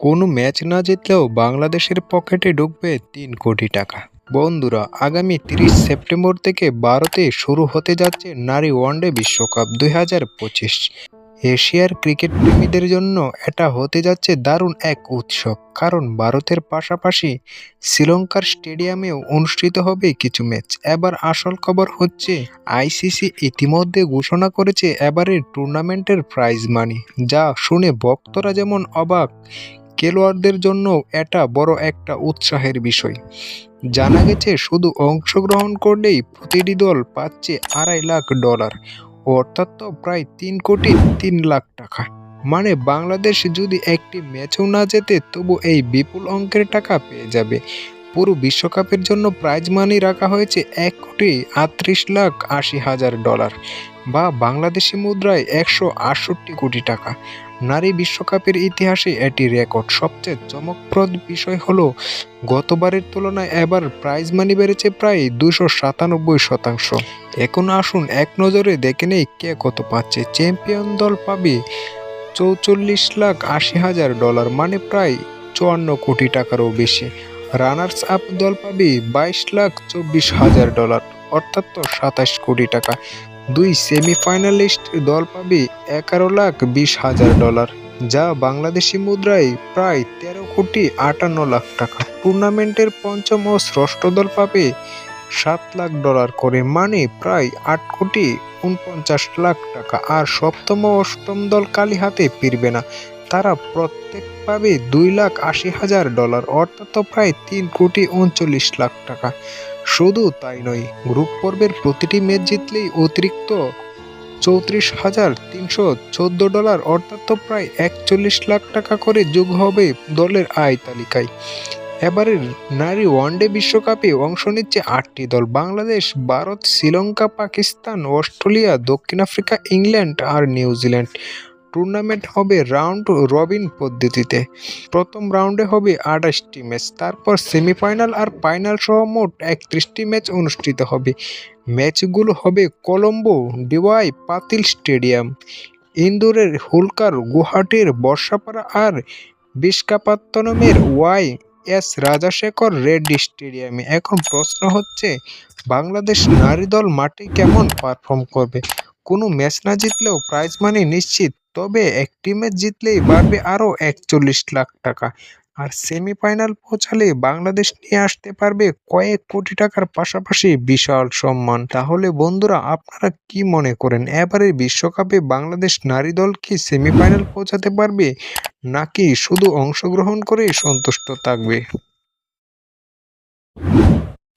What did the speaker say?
কোনো ম্যাচ না জিতলেও বাংলাদেশের পকেটে ঢুকবে তিন কোটি টাকা। বন্ধুরা, আগামী তিরিশ সেপ্টেম্বর থেকে ভারতে শুরু হতে যাচ্ছে নারী ওয়ানডে বিশ্বকাপ দুই হাজার পঁচিশ। এশিয়ার ক্রিকেট প্রেমীদের জন্য এটা হতে যাচ্ছে দারুণ এক উৎসব, কারণ ভারতের পাশাপাশি শ্রীলঙ্কার স্টেডিয়ামেও অনুষ্ঠিত হবে কিছু ম্যাচ। এবার আসল খবর হচ্ছে, আইসিসি ইতিমধ্যে ঘোষণা করেছে এবারের টুর্নামেন্টের প্রাইজ মানি যা শুনে ভক্তরা যেমন অবাক খেলোয়াড়দের জন্য এটা বড় একটা উৎসাহের বিষয়। জানা গেছে, শুধু অংশগ্রহণ করলেই প্রতিটি দল পাচ্ছে আড়াই লাখ ডলার, অর্থাৎ তো প্রায় তিন কোটি তিন লাখ টাকা। মানে বাংলাদেশ যদি একটি ম্যাচও না জেতে, তবু এই বিপুল অঙ্কের টাকা পেয়ে যাবে। পুরো বিশ্বকাপের জন্য প্রাইজ মানি রাখা হয়েছে এক কোটি আটত্রিশ লাখ আশি হাজার ডলার বা বাংলাদেশি মুদ্রায় একশো আটষট্টি কোটি টাকা। নারী বিশ্বকাপের ইতিহাসে এটি রেকর্ড সবচেয়ে চমকপ্রদ বিষয় হলো, গতবারের তুলনায় এবার প্রাইজ মানি বেড়েছে প্রায় দুশো সাতানব্বই শতাংশ। এখন আসুন এক নজরে দেখে নেই কে কত পাচ্ছে। চ্যাম্পিয়ন দল পাবে চৌচল্লিশ লাখ আশি হাজার ডলার মানে প্রায় চুয়ান্ন কোটি টাকারও বেশি। রানার্স আপ দল পাবে বাইশ লাখ চব্বিশ হাজার ডলার, অর্থাৎ সাতাশ কোটি টাকা। দুই সেমিফাইনালিস্ট দল পাবে এগারো লাখ বিশ হাজার ডলার, যা বাংলাদেশি মুদ্রায় প্রায় তেরো কোটি আটান্ন লাখ টাকা। টুর্নামেন্টের পঞ্চম ও ষষ্ঠ দল পাবে সাত লাখ ডলার করে মানে প্রায় আট কোটি উনপঞ্চাশ লাখ টাকা। আর সপ্তম ও অষ্টম দল কালি হাতে ফিরবে না তারা প্রত্যেক পাবে দুই লাখ আশি হাজার ডলার, অর্থাৎ প্রায় তিন কোটি উনচল্লিশ লাখ টাকা। শুধু তাই নয়, গ্রুপ পর্বের প্রতিটি ম্যাচ জিতলেই অতিরিক্ত চৌত্রিশ হাজার তিনশো চোদ্দ ডলার, অর্থাৎ প্রায় একচল্লিশ লাখ টাকা করে যোগ হবে দলের আয় তালিকায়। এবারের নারী ওয়ানডে বিশ্বকাপে অংশ নিচ্ছে আটটি দল, বাংলাদেশ, ভারত, শ্রীলঙ্কা, পাকিস্তান, অস্ট্রেলিয়া, দক্ষিণ আফ্রিকা, ইংল্যান্ড আর নিউজিল্যান্ড। টুর্নামেন্ট হবে রাউন্ড রবিন পদ্ধতিতে। প্রথম রাউন্ডে হবে আঠাশটি ম্যাচ তারপর সেমিফাইনাল আর ফাইনাল সহ মোট একত্রিশটি ম্যাচ অনুষ্ঠিত হবে। ম্যাচগুলো হবে কলম্বো, ডিওয়াই, পাতিল স্টেডিয়াম, ইন্দোরের হুলকার, গুয়াহাটির বর্ষাপাড়া আর বিশাখাপত্তনমের ওয়াই এস রাজাশেখর রেড্ডি স্টেডিয়ামে। এখন প্রশ্ন হচ্ছে, বাংলাদেশ নারী দল মাঠে কেমন পারফর্ম করবে? কোনো ম্যাচ না জিতলেও প্রাইজ মানি নিশ্চিত, তবে একটি ম্যাচ জিতলেই বাড়বে আরও একচল্লিশ লাখ টাকা। আর সেমিফাইনাল পৌঁছালে বাংলাদেশ নিয়ে আসতে পারবে কয়েক কোটি টাকার পাশাপাশি বিশাল সম্মান। তাহলে বন্ধুরা, আপনারা কি মনে করেন এবারে বিশ্বকাপে বাংলাদেশ নারী দল কি সেমিফাইনাল পৌঁছাতে পারবে, নাকি শুধু অংশগ্রহণ করেই সন্তুষ্ট থাকবে?